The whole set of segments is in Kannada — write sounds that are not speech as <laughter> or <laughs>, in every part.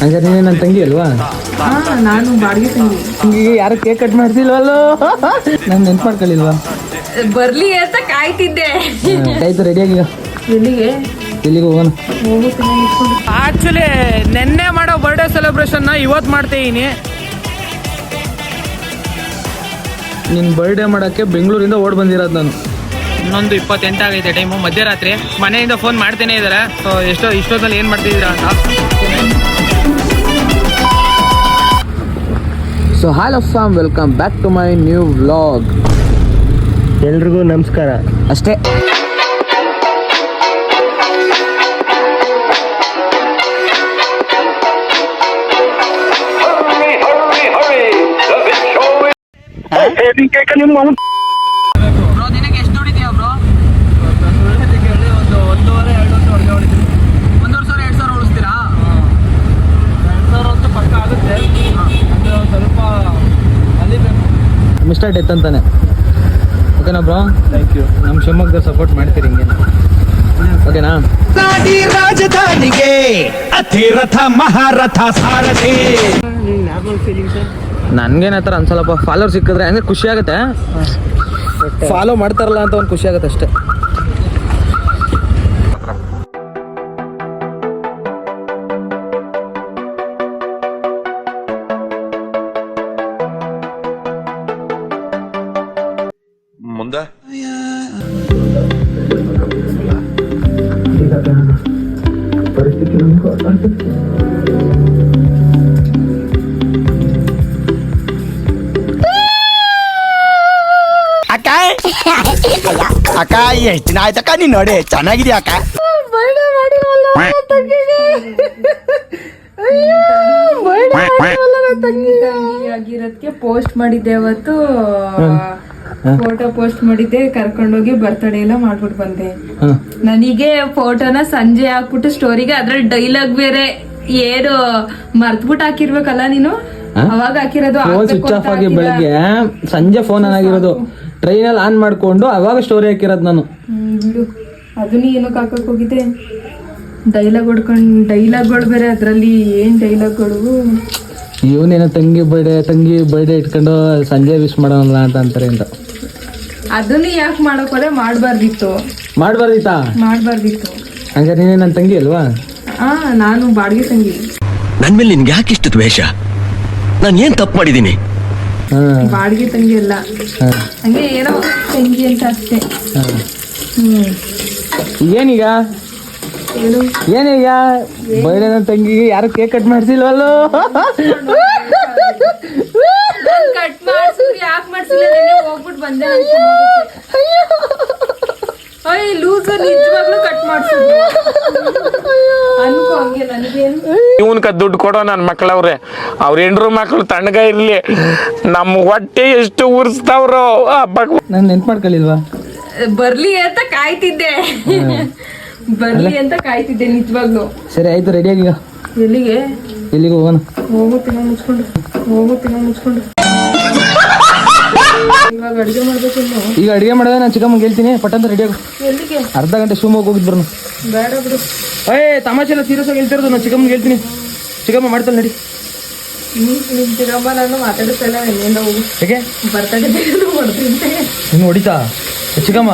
ಹಂಗಾರೆ ನೀನು ನನ್ನ ತಂಗಿ ಅಲ್ವಾ? ಹಾ ನಾನು ಬಾಡಿಗೆ ತಂಗಿ. ತಂಗಿಗೆ ಯಾರು ಕೇಕ್ ಕಟ್ ಮಾಡ್ತಿಲ್ವಲ್ಲೋ? ನಾನು ನೆನ್ಪು ಮಾಡ್ಕೊಳ್ಳಿಲ್ವಾ? ಬರ್ಲಿ ಅಂತ ಕಾಯ್ತಿದ್ದೆ. ಆಯ್ತು ರೆಡಿಯಾಗಿ ಎಲ್ಲಿಗೆ? ಎಲ್ಲಿಗೆ ಹೋಗೋಣ? ಆಕ್ಚುಲಿ ನಿನ್ನೆ ಮಾಡೋ ಬರ್ಡೇ ಸೆಲೆಬ್ರೇಷನ್ ಇವತ್ತು ಮಾಡ್ತೀನಿ ನಿನ್ ಬರ್ಡೇ ಮಾಡೋಕ್ಕೆ ಬೆಂಗಳೂರಿಂದ ಓಡ್ ಬಂದಿರೋದು ನಾನು. ಇನ್ನೊಂದು ಇಪ್ಪತ್ತೆಂಟಾಗೈತೆ ಟೈಮು ಮಧ್ಯರಾತ್ರಿ. ಮನೆಯಿಂದ ಫೋನ್ ಮಾಡ್ತೇನೆ ಇದ್ದಾರೆ ಸೊ ಎಷ್ಟೋ ಇಷ್ಟೊತ್ತಲ್ಲಿ ಏನು ಮಾಡ್ತಿದ್ದೀರಾ ಅಂತ. So hi Assam welcome back to my new vlog ಎಲ್ರಿಗೂ ನಮಸ್ಕಾರ. ಅಷ್ಟೇ. ಬ್ರೋ ಮಿಸ್ಟರ್ ಡೆತ್ ಅಂತಾನೆ. ಓಕೆನಾ ಬ್ರೋ ಥ್ಯಾಂಕ್ ಯು ನಮ್ಮ ಶಿವಮೊಗ್ಗದ ಸಪೋರ್ಟ್ ಮಾಡ್ತೀರಿ ಹಿಂಗೆ. ಓಕೆನಾ ನಾಡಿ ರಾಜಧಾನಿಗೆ ಅತಿರಥ ಮಹಾರಥ ಸಾರಥಿ. ನನ್ಗೇನ ಥರ ಅನ್ಸಲ್ಲಪ್ಪ. ಫಾಲೋರ್ ಸಿಕ್ಕಿದ್ರೆ ಅಂದ್ರೆ ಖುಷಿ ಆಗುತ್ತೆ. ಫಾಲೋ ಮಾಡ್ತಾರಲ್ಲ ಅಂತ ಒಂದು ಖುಷಿ ಆಗುತ್ತೆ ಅಷ್ಟೇ. ಮುಂದೆ ಅಕ್ಕ? ಅಕ್ಕ ಎಷ್ಟು ದಿನ ಆಯ್ತಕ್ಕ ನೀನ್ ನೋಡಿ ಚೆನ್ನಾಗಿದ್ಯಾ ಅಕ್ಕ? ಆಗಿರೋದಕ್ಕೆ ಪೋಸ್ಟ್ ಮಾಡಿದ್ದೆ ಅವತ್ತು. ಫೋಟೋ ಪೋಸ್ಟ್ ಮಾಡಿದ್ದೆ ಕರ್ಕೊಂಡೋಗಿ ಬರ್ತಡೇ ಎಲ್ಲ ಮಾಡ್ಬಿಟ್ಟು ಬಂದೆ. ನನಗೆ ಫೋಟೋನ ಸಂಜೆ ಹಾಕ್ಬಿಟ್ಟು ಸ್ಟೋರಿಗೆ ಅದ್ರಲ್ಲಿ ಡೈಲಾಗ್ ಬೇರೆ ಏನು ಮರ್ತ್ಬಿಟ್ಟು ಹಾಕಿರ್ಬೇಕಲ್ಲ ನೀನು? ಅವಾಗ ಹಾಕಿರೋದು ಸ್ವಿಚ್ ಆಫ್ ಆಗಿ ಹಾಕಿಲ್ಲ. ಬೆಳಗ್ಗೆ ಸಂಜೆ ಫೋನ್ ಆಗಿರೋದು. ಟ್ರೈನಲ್ಲಿ ಆನ್ ಮಾಡ್ಕೊಂಡು ಅವಾಗ ಸ್ಟೋರಿ ಹಾಕಿರೋದು ನಾನು. ಅದನ್ನ ಏನಕ್ಕೆ ಹಾಕಕ್ ಹೋಗಿದ್ದೆ? ಡೈಲಾಗ್ ಹೊಡ್ಕೊಂಡ್ ಡೈಲಾಗ್ಗಳು ಬೇರೆ ಅದರಲ್ಲಿ ಏನ್ ಡೈಲಾಗ್ಗಳು? ಇವನೇನೋ ತಂಗಿ ಬರ್ಡೇ ತಂಗಿ ಬರ್ಡೇ ಇಟ್ಕೊಂಡು ಸಂಜೆ ವಿಶ್ ಮಾಡೋಣ ಅಂತ ಅಂತಾರೆ ಅಂತ. ಅದನ್ನ ಯಾಕೆ ಮಾಡೋಕೋದ್ರೆ ಮಾಡಬಾರ್ದಿತ್ತು ಮಾಡಬಾರ್ದಿತ್ತಾ. ಮಾಡಬಾರ್ದಿತ್ತು? ಮಾಡ್ಬಾರ್ದಿತ್ತು. ಹಂಗಾರೆ ನೀನೇ ನನ್ನ ತಂಗಿ ಅಲ್ವಾ? ಆ ನಾನು ಬಾಡಿಗೆ ತಂಗಿ. ನನ್ನ ಮೇಲೆ ನಿನ್ಗೆ ಯಾಕೆ ಇಷ್ಟು ದ್ವೇಷ? ನಾನು ಏನು ತಪ್ಪು ಮಾಡಿದ್ದೀನಿ? ಹಾಂ. ಬಾಡಿಗೆ ತಂಗಿ ಅಲ್ಲ. ಹಾಂ. ಹಂಗೆ ಏನೋ ತಂಗಿ ಅಂತ ಅಷ್ಟೇ. ಹಾಂ. ಹ್ಮ್. ಏನೀಗ? ಏನು ಏನೀಗ ಬರ್ಡೇ ನನ್ನ ತಂಗಿಗೆ ಯಾರು ಕೇಕ್ ಕಟ್ ಮಾಡ್ಸಿಲ್ವಲ್ಲೋ? ಕಟ್ ಮಾಡ್ಸಿದ್ರು ಯಾಕೆ ಮಾಡ್ಸಿಲ್ಲ ಹೋಗ್ಬಿಟ್ಟು ಬಂದೆ ಅಯ್ಯ. ಲೂಸ್ ನಿಜವಾಗ್ಲೂ ಕಟ್ ಮಾಡ್ಸಿದ್ರು. ಅನ್ಕೋ ಹಂಗೆ ನನಗೇನು. ಇವನ್ಕ ದುಡ್ಡು ಕೊಡೋ ನನ್ನ ಮಕ್ಳವ್ರೆ. ಅವ್ರ ಹೆಂಡ್ರು ಮಕ್ಳು ತಣ್ಣಗ ಇರ್ಲಿ. ನಮ್ಮ ಹೊಟ್ಟೆ ಎಷ್ಟು ಉರ್ಸ್ತಾವ್ರೋ. ಅಪ್ಪ ನಾನು ನೆನ್ಪು ಮಾಡ್ಕೊಳ್ಳಿಲ್ವಾ ಬರ್ಲಿ ಅಂತ ಕಾಯ್ತಿದ್ದೆ. ಬರ್ಲಿ ಅಂತ ಕಾಯ್ತಿದ್ದೆ ನಿಜವಾಗ್ಲು. ಸರಿ ಆಯ್ತು ರೆಡಿ ಆಗಿ ಎಲ್ಲಿಗೆ? ಎಲ್ಲಿಗೆ ಹೋಗೋಣ? ಮುಚ್ಕೊಂಡು. ಹೋಗುತ್ತೀನಿ ಮುಚ್ಕೊಂಡು. ಇವಾಗ ಅಡಿಗೆ ಮಾಡ್ಬೇಕು ಇನ್ನು. ಈಗ ಅಡುಗೆ ಮಾಡಿದ್ರೆ ನಾನು ಚಿಕ್ಕಮ್ಮಂಗೆ ಹೇಳ್ತೀನಿ. ಪಟ್ಟಂತ ರೆಡಿಯಾಗು ಎಲ್ಲಿಗೆ? ಅರ್ಧ ಗಂಟೆ ಶಿವಮೊಗ್ಗ ಹೋಗಿದ್ ಬರ್ನು ಬೇಡ ಬಿಡು. ಏ ತಮಾಷೆ ಎಲ್ಲ ಸೀರಿಯಸ್ ಆಗಿ ಹೇಳ್ತಿರೋದು ನಾನು ಚಿಕ್ಕಮ್ಮಂಗೆ ಹೇಳ್ತೀನಿ. ಚಿಕ್ಕಮ್ಮ ಮಾಡ್ತಾಳೆ ನಡಿ. ನಿನ್ ಚಿಕ್ಕಮ್ಮ ನಾನು ಮಾತಾಡಿಸ್ತಾ ಇಲ್ಲ ಎಲ್ಲಿಂದ ಹೋಗು. ಹೇಗೆ ನೀನು ಹೊಡಿತಾ? ಚಿಕ್ಕಮ್ಮ.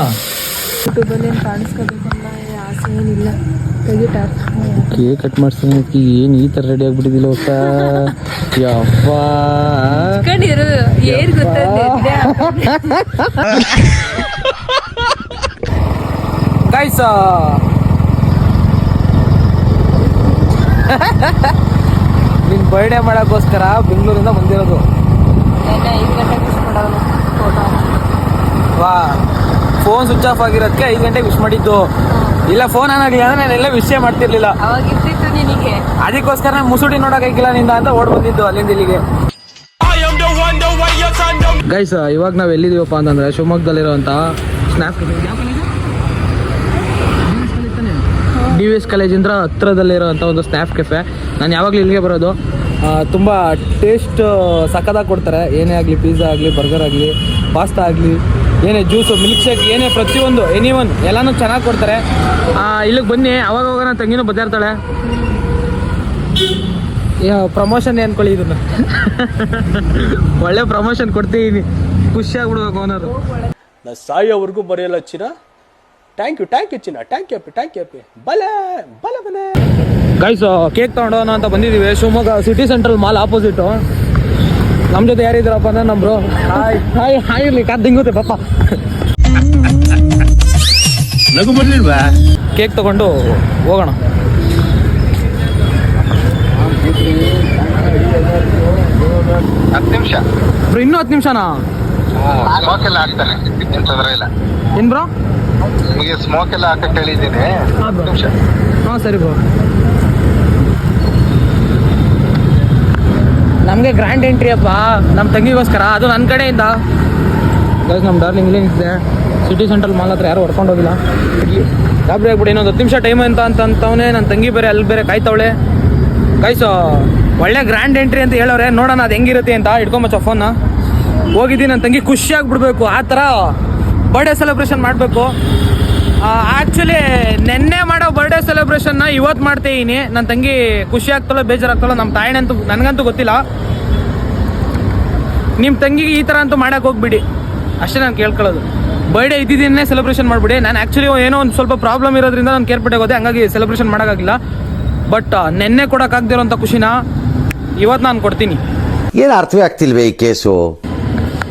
ಯೂಟ್ಯೂಬಲ್ಲಿ ಏನು ಕಾಣಿಸ್ಕೋಬೇಕು ಏನಿಲ್ಲ. ಕೇಕ್ ಕಟ್ ಮಾಡ್ಸಿ ಏನು ಈ ಥರ ರೆಡಿ ಆಗ್ಬಿಟ್ಟಿದಿಲ್ಲ ಹೊಸ ಯಪ್ಪ ನಿನ್ ಏನ್ ಗೊತ್ತಿದೆ ಗೈಸ ನಿನ್ನ ಬರ್ಡೇ ಮಾಡೋಕ್ಕೋಸ್ಕರ ಬೆಂಗಳೂರಿಂದ ಬಂದಿರೋದು. ವಾ ಫೋನ್ ಸ್ವಿಚ್ ಆಫ್ ಆಗಿರೋದಕ್ಕೆ ಐದು ಗಂಟೆಗೆ ವಿಶ್ ಮಾಡಿದ್ದು. ಇಲ್ಲ ಫೋನ್ ಆನ್ ಅಂದ್ರೆ ಅಂದ್ರೆ ಎಲ್ಲ ವಿಷಯ ಮಾಡ್ತಿರ್ಲಿಲ್ಲ. ಅವಾಗ ಇರ್ತಿತ್ತು ನಿನಗೆ. ಅದಕ್ಕೋಸ್ಕರ ನಾನು ಮುಸುಡಿ ನೋಡೋಕ್ಕಾಗಿಲ್ಲ ನಿಂದ ಅಂತ ಓಡ್ ಬಂದಿದ್ದು ಅಲ್ಲಿಂದ ಇಲ್ಲಿಗೆ. ಗೈಸ್ ಇವಾಗ ನಾವು ಎಲ್ಲಿದ್ದೀವಪ್ಪ ಅಂತಂದ್ರೆ ಶಿವಮೊಗ್ಗದಲ್ಲಿರುವಂಥ ಸ್ನ್ಯಾಪ್ ಡಿ ವಿ ಎಸ್ ಕಾಲೇಜಿಂದ ಹತ್ರದಲ್ಲಿರೋಂಥ ಒಂದು ಸ್ನ್ಯಾಪ್ ಕೆಫೆ ನಾನು ಯಾವಾಗಲೂ ಇಲ್ಲಿಗೆ ಬರೋದು. ತುಂಬ ಟೇಸ್ಟ್ ಸಕ್ಕದಾಗಿ ಕೊಡ್ತಾರೆ. ಏನೇ ಆಗಲಿ ಪಿಜ್ಜಾ ಆಗಲಿ ಬರ್ಗರ್ ಆಗಲಿ ಪಾಸ್ತಾ ಆಗಲಿ. ಏನೇ ಜ್ಯೂಸು ಮಿಲ್ಕ್ ಶೇಕ್ ಏನೇ ಪ್ರತಿಯೊಂದು ಎನಿ ಒನ್ ಎಲ್ಲನೂ ಚೆನ್ನಾಗಿ ಕೊಡ್ತಾರೆ. ಇಲ್ಲಿಗೆ ಬನ್ನಿ ಅವಾಗ ಅವಾಗ ನನ್ನ ತಂಗಿನೂ ಬದಿರ್ತಾಳೆ ಪ್ರಮೋಷನ್ ಅನ್ಕೊಳ್ಳಿ ಇದನ್ನ. <laughs> ಒಳ್ಳೆ ಪ್ರಮೋಷನ್ ಕೊಡ್ತೀನಿ. ಖುಷಿ ಆಗ್ಬಿಡ್ಬೇಕು ಓನರು ನಾ ಸಾಯೋವರೆಗೂ ಬರೆಯಲ್ಲ ಚಿನ್ನ. ಥ್ಯಾಂಕ್ ಯು ಥ್ಯಾಂಕ್ ಯು ಚಿನ್ನ. ಥ್ಯಾಂಕ್ ಯು ಅಪ್ಪಿ ಥ್ಯಾಂಕ್ ಯು ಅಪ್ಪಿ ಬಲೆ ಬಲೆ ಬಲೆ ಗೈಸ್ ಕೇಕ್ ತಗೊಂಡೋಣ ಅಂತ ಬಂದಿದ್ದೀವಿ Shivamogga city central mall opposite ನಮ್ಮ ಜೊತೆ ಯಾರಿದ್ರಪ್ಪ ಅಂದ್ರೆ ನಮ್ಮ ಬ್ರೋ ಹಾಯ್ ಹಾಯ್ ಹಾಯ್ ಇರ್ಲಿ ಕಾದ್ ದಿಂಗುತ್ತೆ ಪಾಪ ನಗು ಬರ್ಲಿಲ್ವಾ? ಕೇಕ್ ತಗೊಂಡು ಹೋಗೋಣ. ಹತ್ತು ನಿಮಿಷ. ಬ್ರೋ ಇನ್ನೂ ಹತ್ತು ನಿಮಿಷನಾ? ಸ್ಮೋಕ್ ಎಲ್ಲ ಹಾಕ್ತಾನೆ ಏನ್ ತೊಂದ್ರೆ ಇಲ್ಲ. ಏನು ಬ್ರೋ? ನಿಮಗೆ ಸ್ಮೋಕ್ ಎಲ್ಲ ಹಾಕಕ್ ಹೇಳಿದ್ದೀನಿ. ಹಾಂ ಬ್ರೋ. ನಿಮಿಷ. ಹಾಂ ಸರಿ ಬ್ರೋ. ನಮಗೆ ಗ್ರ್ಯಾಂಡ್ ಎಂಟ್ರಿ ಅಪ್ಪ. ನಮ್ಮ ತಂಗಿಗೋಸ್ಕರ. ಅದು ನನ್ನ ಕಡೆಯಿಂದ. ಗೈಸ್ ನಮ್ಮ ಡಾರ್ಲಿಂಗ್ ಇಲ್ಲಿ ನಿಂತಿದೆ ಸಿಟಿ ಸೆಂಟ್ರಲ್ ಮಾಲ್ ಹತ್ರ ಯಾರು ಹೊಡ್ಕೊಂಡು ಹೋಗಿಲ್ಲ. ಗಾಬರಿ ಆಗ್ಬಿಡಿ. ಇನ್ನೊಂದು ಹತ್ತು ನಿಮಿಷ ಟೈಮ್ ಅಂತ ಅಂತ ಅಂತವನೇ ನನ್ನ ತಂಗಿ ಬೇರೆ, ಅಲ್ಲಿ ಬೇರೆ ಕಾಯ್ತವಳೆ. ಗೈಸ್ ಒಳ್ಳೆ ಗ್ರ್ಯಾಂಡ್ ಎಂಟ್ರಿ ಅಂತ ಹೇಳೋರೆ. ನೋಡೋಣ ಅದು ಹೆಂಗಿರುತ್ತೆ ಅಂತ. ಇಟ್ಕೊಂಬಚ್ಚ ಫೋನ್ನ ಹೋಗಿದ್ದೀನಿ ನನ್ನ ತಂಗಿ ಖುಷಿಯಾಗಿ ಬಿಡಬೇಕು ಆ ಥರ ಬರ್ಡೇ ಸೆಲೆಬ್ರೇಷನ್ ಮಾಡಬೇಕು. ಆ್ಯಕ್ಚುಲಿ ನಿನ್ನೆ ಮಾಡೋ ಬರ್ಡೇ ಸೆಲೆಬ್ರೇಷನ್ನ ಇವತ್ತು ಮಾಡ್ತೀನಿ ನನ್ನ ತಂಗಿ ಖುಷಿ ಆಗ್ತಲೋ ಬೇಜಾರಾಗ್ತಲೋ ನಮ್ಮ ತಾಯಿನಂತೂ, ನನಗಂತೂ ಗೊತ್ತಿಲ್ಲ. ನಿಮ್ಮ ತಂಗಿಗೆ ಈ ಥರ ಅಂತೂ ಮಾಡೋಕೆ ಹೋಗ್ಬಿಡಿ. ಅಷ್ಟೇ ನಾನು ಕೇಳ್ಕೊಳ್ಳೋದು. ಬರ್ಡೇ ಇದ್ದಿದ್ದನ್ನೇ ಸೆಲೆಬ್ರೇಷನ್ ಮಾಡಿಬಿಡಿ. ನಾನು ಆ್ಯಕ್ಚುಲಿ ಏನೋ ಒಂದು ಸ್ವಲ್ಪ ಪ್ರಾಬ್ಲಮ್ ಇರೋದ್ರಿಂದ ನಾನು ಕೇರ್ಪಟ್ಟೆ ಹೋದೆ ಹಂಗಾಗಿ ಸೆಲೆಬ್ರೇಷನ್ ಮಾಡೋಕ್ಕಾಗಿಲ್ಲ. ಬಟ್ ನೆನ್ನೆ ಕೊಡೋಕ್ಕಾಗದಿರೋಂಥ ಖುಷಿನ ಇವತ್ತು ನಾನು ಕೊಡ್ತೀನಿ. ಏನು ಅರ್ಥವೇ ಆಗ್ತಿಲ್ವೇ ಈ ಕೇಸು?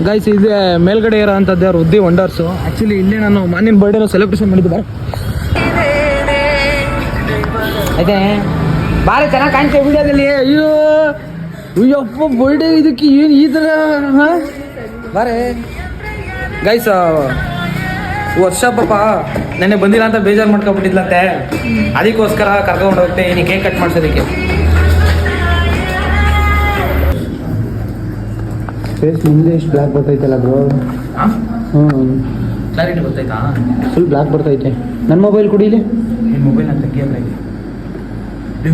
ಗೈಸ್ ಇದೆ ಮೇಲ್ಗಡೆ ಇರೋ ಅಂಥದ್ದು ಅವ್ರ ಉದ್ದಿ ವಂಡರ್ಸು ಆ್ಯಕ್ಚುಲಿ ಇಲ್ಲೇ ನಾನು ಮಾನಿನ ಬರ್ಡೇನೂ ಸೆಲೆಬ್ರೇಷನ್ ಮಾಡಿದ್ದೆ. ಅದೇ, ಭಾರಿ ಚೆನ್ನಾಗಿ ಕಾಣ್ತೇವೆ ವಿಡಿಯೋದಲ್ಲಿ. ಅಯ್ಯೋ ಅಯ್ಯಪ್ಪ ಬರ್ಡೇ ಇದಕ್ಕೆ ಏನು ಈ ಥರ ಬಾರೆ. ಗೈಸ್ ವರ್ಷ ಪಾಪ ನೆನ್ನೆ ಬಂದಿಲ್ಲ ಅಂತ ಬೇಜಾರು ಮಾಡ್ಕೊಬಿಟ್ಟಿದ್ಲಂತೆ ಅದಕ್ಕೋಸ್ಕರ ಕರ್ಕೊಂಡು ಹೋಗ್ತೆ, ಇನ್ನು ಕೇಕ್ ಕಟ್ ಮಾಡ್ಸೋದಕ್ಕೆ. ಫೇಸ್ ಮುಂದೆ ಎಷ್ಟು ಬ್ಲ್ಯಾಕ್ ಬರ್ತೈತಲ್ಲ ಬ್ರೋ ಹ್ಞೂ ಕ್ಲಾರಿಟಿ ಬರ್ತೈತಾ ಫುಲ್ ಬ್ಲ್ಯಾಕ್ ಬರ್ತೈತೆ ನನ್ನ ಮೊಬೈಲ್ ಕುಡೀಲಿ ನಿನ್ನ ಮೊಬೈಲ್ ಅಂತ ಗೇಮ್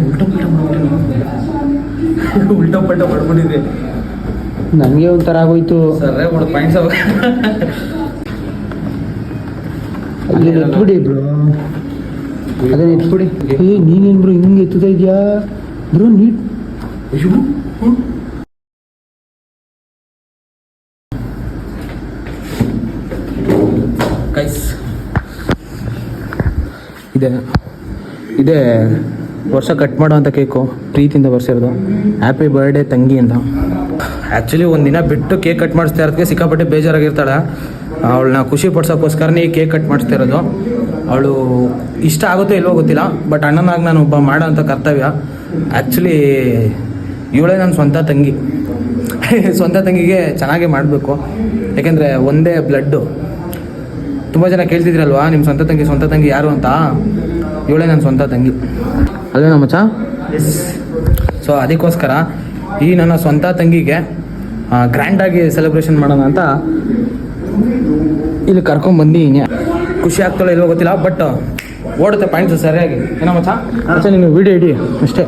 ಉಲ್ಟಾ ಪಲ್ಟ ಮಾಡ್ಬಿಟ್ಟಿದೆ <laughs> ಉಲ್ಟಾ ಪಲ್ಟ ಮಾಡ್ಬಿಟ್ಟಿದೆ ನನಗೆ ಒಂಥರ ಆಗೋಯ್ತು. ಸರ್ರೆ ಒಂದು ಪಾಯಿಂಟ್ಸ್ ಅವ. ಅಲ್ಲಿ ಎತ್ಬಿಡಿ ಬ್ರೋ ಅದೇ ಎತ್ಬಿಡಿ ಏ ನೀನೇನು ಬ್ರೋ ಹಿಂಗೆ ಎತ್ತುತ್ತಾ ಇದೆಯಾ? Bro neat. ಕೈಸ್ ಇದೆ. ಇದೇ ವರ್ಷ ಕಟ್ ಮಾಡೋವಂಥ ಕೇಕು ಪ್ರೀತಿಯಿಂದ ಬರ್ಸಿರೋದು. ಹ್ಯಾಪಿ ಬರ್ಡೇ ತಂಗಿ ಅಂತ. ಆ್ಯಕ್ಚುಲಿ ಒಂದು ದಿನ ಬಿಟ್ಟು ಕೇಕ್ ಕಟ್ ಮಾಡಿಸ್ತಾ ಇರೋದಕ್ಕೆ ಸಿಕ್ಕಾಪಟ್ಟೆ ಬೇಜಾರಾಗಿರ್ತಾಳೆ. ಅವಳನ್ನ ಖುಷಿ ಪಡ್ಸೋಕ್ಕೋಸ್ಕರನೇ ಈ ಕೇಕ್ ಕಟ್ ಮಾಡಿಸ್ತಾ ಇರೋದು. ಅವಳು ಇಷ್ಟ ಆಗುತ್ತೋ ಇಲ್ವೋ ಗೊತ್ತಿಲ್ಲ ಬಟ್ ಅಣ್ಣನಾಗಿ ನಾನು ಒಬ್ಬ ಮಾಡೋಂಥ ಕರ್ತವ್ಯ. ಆ್ಯಕ್ಚುಲಿ ಇವಳೇ ನನ್ನ ಸ್ವಂತ ತಂಗಿ. <laughs> ಸ್ವಂತ ತಂಗಿಗೆ ಚೆನ್ನಾಗೇ ಮಾಡಬೇಕು. ಯಾಕೆಂದರೆ ಒಂದೇ ಬ್ಲಡ್ಡು ತುಂಬ ಜನ ಕೇಳ್ತಿದ್ರಲ್ವಾ ನಿಮ್ಮ ಸ್ವಂತ ತಂಗಿ ಸ್ವಂತ ತಂಗಿ ಯಾರು ಅಂತ? ಇವಳೆ ನನ್ನ ಸ್ವಂತ ತಂಗಿ. ಅಲ್ವೇ ನಮ್ಮ ಮಚ್ಚ ಸೊ ಅದಕ್ಕೋಸ್ಕರ ಈ ನನ್ನ ಸ್ವಂತ ತಂಗಿಗೆ ಗ್ರ್ಯಾಂಡಾಗಿ ಸೆಲೆಬ್ರೇಷನ್ ಮಾಡೋಣ ಅಂತ ಇಲ್ಲಿ ಕರ್ಕೊಂಬಂದು ಖುಷಿ ಆಗ್ತಾಳೆ ಇಲ್ವೋ ಗೊತ್ತಿಲ್ಲ ಬಟ್ ಓಡುತ್ತೆ ಪಾಯಿಂಟ್ಸ್ ಸರಿಯಾಗಿ. ಏನೋ ಚಾ ಮಚ್ಚ ನೀನು ವಿಡಿಯೋ ಇಡಿ ಅಷ್ಟೇ.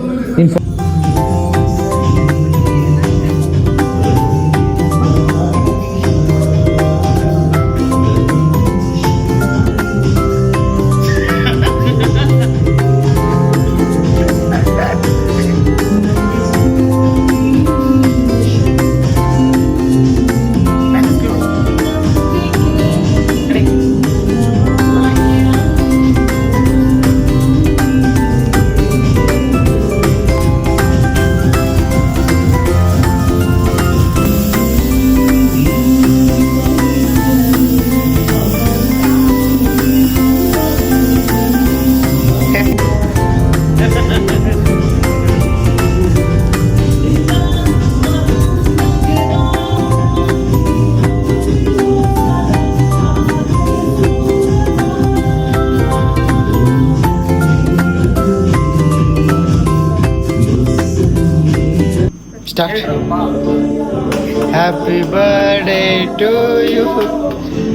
Happy birthday to you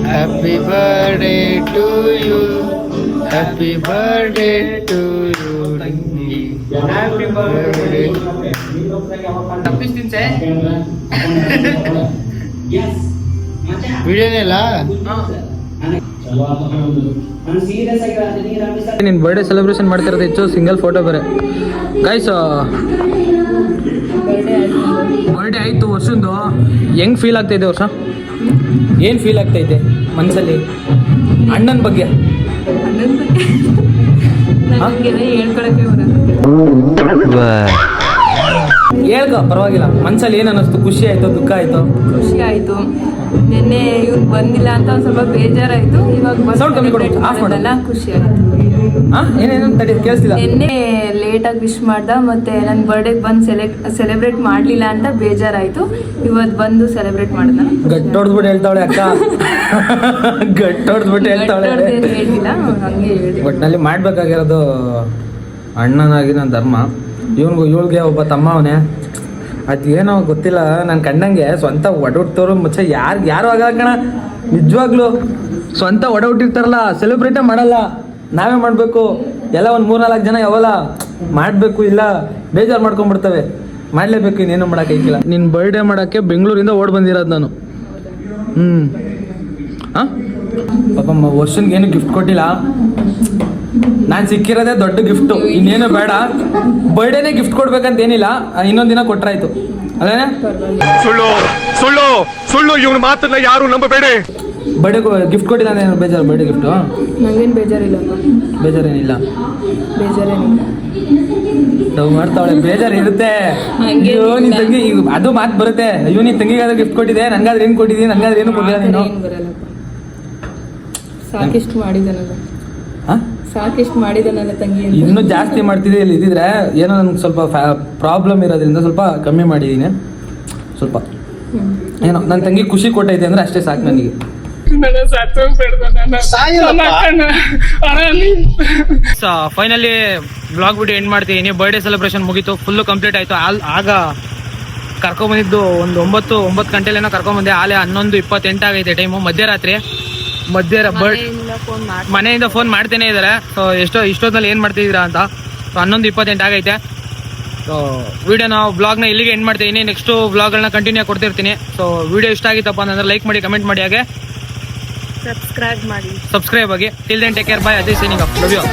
happy birthday to you happy birthday to you happy birthday ವಿಡಿಯೋನೆಲ್ಲ ನಿನ್ನ ಬರ್ಡೇ ಸೆಲೆಬ್ರೇಷನ್ ಮಾಡ್ತಿರೋದು ಹೆಚ್ಚು ಸಿಂಗಲ್ ಫೋಟೋ ಬೇರೆ. ಗೈಸ್ ಬರ್ಡೇ ಆಯಿತು ವರ್ಷದ್ದು. ಹೆಂಗ್ ಫೀಲ್ ಆಗ್ತೈತೆ ವರ್ಷ? ಏನು ಫೀಲ್ ಆಗ್ತೈತೆ ಮನಸ್ಸಲ್ಲಿ ಅಣ್ಣನ ಬಗ್ಗೆ. ನನಗೆಲ್ಲ ಹೇಳ್ಕೊಳಕ್ಕೆ ಬರಲ್ಲ. ಹೇಳ್ಕೊ ಪರವಾಗಿಲ್ಲ. ಮನ್ಸಲ್ಲಿ ಏನು ಅನ್ನಿಸ್ತು ಖುಷಿ ಆಯ್ತು ದುಃಖ ಆಯ್ತು? ಖುಷಿ ಆಯ್ತು. ನಿನ್ನೆ ಇವ್ರು ಬಂದಿಲ್ಲ ಅಂತ ಒಂದ್ ಸ್ವಲ್ಪ ಬೇಜಾರಾಯ್ತು. ಇವಾಗ ಸೌಂಡ್ Sound ಕಮ್ಮಿ ಕೊಡು, celebrate off ಮಾಡು. ಮಾಡೋದಲ್ಲ ಖುಷಿ ಆಯ್ತು. ಹಾ ಏನೇನು ತಡಿ ಕೇಳಿಸ್ತಿಲ್ಲ. ನಿನ್ನೆ ಲೇಟಾಗಿ ವಿಶ್ ಮಾಡ್ದ ಮತ್ತೆ ನನ್ನ ಬರ್ಡೇಗೆ ಬಂದು ಸೆಲೆಕ್ಟ್ ಸೆಲೆಬ್ರೇಟ್ ಮಾಡಲಿಲ್ಲ ಅಂತ ಬೇಜಾರಾಯ್ತು. ಇವತ್ತು ಬಂದು ಸೆಲೆಬ್ರೇಟ್ ಮಾಡ್ದ. ಗಟ್ಟ ಹೊಡ್ದ್ಬಿಟ್ಟು ಹೇಳ್ತಾವಳೆ ಅಕ್ಕ. <laughs> ಗಟ್ಟ ಹೊಡ್ದ್ಬಿಟ್ಟು ಹೇಳ್ತಾವಳೆ ಹೇಳಿಲ್ಲ ಹಂಗೆ ಹೇಳಿ ಒಟ್ಟಿನಲ್ಲಿ ಮಾಡ್ಬೇಕಾಗಿರೋದು ಅಣ್ಣನಾಗಿ ನನ್ನ ಧರ್ಮ. ಇವನ್ಗು ಇವಳಿಗೆ ಒಬ್ಬ ತಮ್ಮ ಅವನೇ ಅದು ಏನೋ ಗೊತ್ತಿಲ್ಲ ನನ್ನ ಕಂಡಂಗೆ ಸ್ವಂತ ಒಡಹುಟ್ಟೋರು ಮುಚ್ಚ ಯಾರು ಯಾರು ಆಗಲ್ಲ ಕಣ. ನಿಜವಾಗ್ಲು ಸ್ವಂತ ಒಡ ಹುಟ್ಟಿರ್ತಾರಲ್ಲ ಸೆಲೆಬ್ರೇಟೇ ಮಾಡಲ್ಲ. ನಾವೇ ಮಾಡಬೇಕು. ಎಲ್ಲ ಒಂದು ಮೂರ್ನಾಲ್ಕು ಜನ ಯಾವಲ್ಲ ಮಾಡಬೇಕು ಇಲ್ಲ ಬೇಜಾರು ಮಾಡ್ಕೊಂಡ್ಬಿಡ್ತವೆ. ಮಾಡಲೇಬೇಕು ಇನ್ನೇನು ಮಾಡೋಕ್ಕಾಗಿಲ್ಲ ನಿನ್ನ ಬರ್ಡೇ ಮಾಡೋಕ್ಕೆ ಬೆಂಗಳೂರಿಂದ ಓಡ್ ಬಂದಿರೋದು ನಾನು. ಹ್ಞೂ ಹಾಂ ಪಾಪ ವರ್ಷನ್ಗೆ ಏನು ಗಿಫ್ಟ್ ಕೊಟ್ಟಿಲ್ಲ. ನಾನು ಸಿಕ್ಕಿರೋದೇ ದೊಡ್ಡ ಗಿಫ್ಟು. ಇನ್ನೇನು ಬೇಡ. ಬರ್ಡೇನೆ ಗಿಫ್ಟ್ ಕೊಡ್ಬೇಕಂತ ಏನಿಲ್ಲ. ಇನ್ನೊಂದು ದಿನ ಕೊಟ್ರಾಯ್ತು. ಅದೇನೆ ಸುಳ್ಳು ಸುಳ್ಳು ಸುಳ್ಳು ಇವನ ಮಾತನ್ನ ಯಾರು ನಂಬಬೇಡಿ. ಬರ್ಡೇ ಗಿಫ್ಟ್ ಕೊಟ್ಟಿದ್ದಾನೆ ಬೇಜಾರು ಬರ್ಡೇ ಗಿಫ್ಟು ನಂಗೇನು ಬೇಜಾರಿಲ್ಲ. ಬೇಜಾರೇನಿಲ್ಲ. ಬೇಜಾರೇನಿಲ್ಲ. ಲವ್ ಮಾಡ್ತಾವಳೆ ಬೇಜಾರು ಇರುತ್ತೆ. ಅಯ್ಯೋ ನಿನ್ ತಂಗಿ ಅದು ಮಾತು ಬರುತ್ತೆ. ಅಯ್ಯೋ ನಿನ್ ತಂಗಿಗಾದ್ರೆ ಗಿಫ್ಟ್ ಕೊಟ್ಟಿದೆ. ನನಗಾದ್ರೆ ಏನು ಕೊಟ್ಟಿದ್ದೀನಿ ನನಗಾದ್ರೆ ಏನು ಕೊಟ್ಟಿಲ್ಲ ನೀನು? ಸಾಕಿಷ್ಟು ಮಾಡಿದೆ ನಾನು ಹಾಂ ಸಾಕಿಷ್ಟು ಮಾಡಿದೆ ನನ್ನ ತಂಗಿ ಅಂತ ಇನ್ನೂ ಜಾಸ್ತಿ ಮಾಡ್ತಿದ್ದೆ ಇಲ್ಲಿ ಇದ್ದಿದ್ರೆ ಏನೋ ನನ್ಗೆ ಸ್ವಲ್ಪ ಪ್ರಾಬ್ಲಮ್ ಇರೋದ್ರಿಂದ ಸ್ವಲ್ಪ ಕಮ್ಮಿ ಮಾಡಿದ್ದೀನಿ ಸ್ವಲ್ಪ. ಏನೋ ನನ್ನ ತಂಗಿ ಖುಷಿ ಕೊಟ್ಟೈತೆ ಅಂದ್ರೆ ಅಷ್ಟೇ ಸಾಕು ನನಗೆ. ಫೈನಲಿ ಬ್ಲಾಗ್ ವಿಡಿಯೋ ಎಂಡ್ ಮಾಡ್ತೀನಿ. ಬರ್ಡೇ ಸೆಲೆಬ್ರೇಷನ್ ಮುಗೀತು. ಫುಲ್ಲು ಕಂಪ್ಲೀಟ್ ಆಯಿತು. ಆಲ್ ಆಗ ಕರ್ಕೊಂಬಂದಿದ್ದು ಒಂದು ಒಂಬತ್ತು ಒಂಬತ್ತು ಗಂಟೆಲೇನೋ ಕರ್ಕೊಂಬಂದೆ. ಆಲೆ ಹನ್ನೊಂದು ಇಪ್ಪತ್ತೆಂಟಾಗೈತೆ ಟೈಮು ಮಧ್ಯರಾತ್ರಿ. ಮಧ್ಯ ಬರ್ಡ್ ಫೋನ್ ಮನೆಯಿಂದ ಫೋನ್ ಮಾಡ್ತೇನೆ. ಇದ್ದಾರೆ. ಸೊ ಎಷ್ಟೋ ಇಷ್ಟೊತ್ತಲ್ಲಿ ಏನು ಮಾಡ್ತಿದ್ದೀರಾ ಅಂತ? ಸೊ ಹನ್ನೊಂದು ಇಪ್ಪತ್ತೆಂಟು ಆಗೈತೆ. ಸೊ ವಿಡಿಯೋನ ಬ್ಲಾಗ್ನ ಇಲ್ಲಿಗೆ ಎಂಡ್ ಮಾಡ್ತೀನಿ ನೆಕ್ಸ್ಟು ಬ್ಲಾಗ್ಗಳನ್ನ ಕಂಟಿನ್ಯೂ ಕೊಡ್ತಿರ್ತೀನಿ. ಸೊ ವಿಡಿಯೋ ಇಷ್ಟ ಆಗಿತ್ತಪ್ಪ ಅಂತಂದ್ರೆ ಲೈಕ್ ಮಾಡಿ ಕಮೆಂಟ್ ಮಾಡಿ ಹಾಗೆ. ಸಬ್ಸ್ಕ್ರೈಬ್ ಮಾಡಿ. ಸಬ್ಸ್ಕ್ರೈಬ್ ಆಗಿ. Till then take care bye ಅದೇ ಸೀನಿಂಗ್ ಅಪ್ ಲವ್ ಯು